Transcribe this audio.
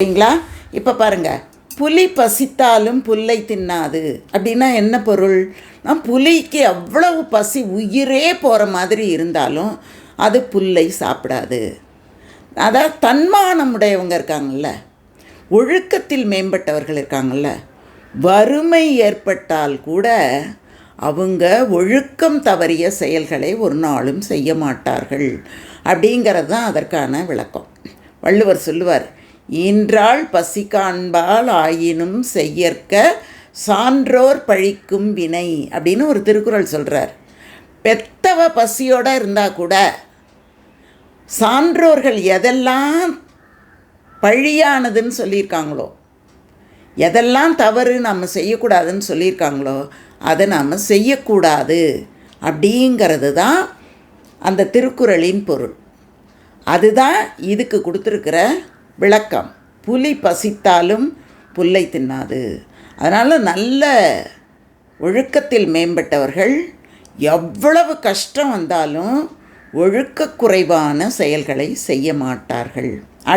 சரிங்களா இப்போ பாருங்க. புலி பசித்தாலும் புல்லை தின்னாது. அப்படின்னா என்ன பொருள்? நான் புலிக்கு அவ்வளவு பசி உயிரே போகிற மாதிரி இருந்தாலும் அது புல்லை சாப்பிடாது. அதாவது தன்மானம் உடையவங்க இருக்காங்கல்ல. ஒழுக்கத்தில் மேம்பட்டவர்கள் இருக்காங்கல்ல. வறுமை ஏற்பட்டால் கூட அவங்க ஒழுக்கம் தவறிய செயல்களை ஒரு நாளும் செய்ய மாட்டார்கள். அப்படிங்கிறது தான் அதற்கான விளக்கம். வள்ளுவர் சொல்லுவார் ஈன்றாள் பசி காண்பால் ஆயினும் செய்யற்க சான்றோர் பழிக்கும் வினை அப்படின்னு ஒரு திருக்குறள் சொல்கிறார் பெத்தவ பசியோடு இருந்தால் கூட சான்றோர்கள் எதெல்லாம் பழியானதுன்னு சொல்லியிருக்காங்களோ எதெல்லாம் தவறு நம்ம செய்யக்கூடாதுன்னு சொல்லியிருக்காங்களோ அதை நாம் செய்யக்கூடாது அப்படிங்கிறது தான் அந்த திருக்குறளின் பொருள். அதுதான் இதுக்கு கொடுத்துருக்கிற விளக்கம். புலி பசித்தாலும் புல்லை தின்னாது. அதனால் நல்ல ஒழுக்கத்தில் மேம்பட்டவர்கள் எவ்வளவு கஷ்டம் வந்தாலும் ஒழுக்க குறைவான செயல்களை செய்ய மாட்டார்கள்.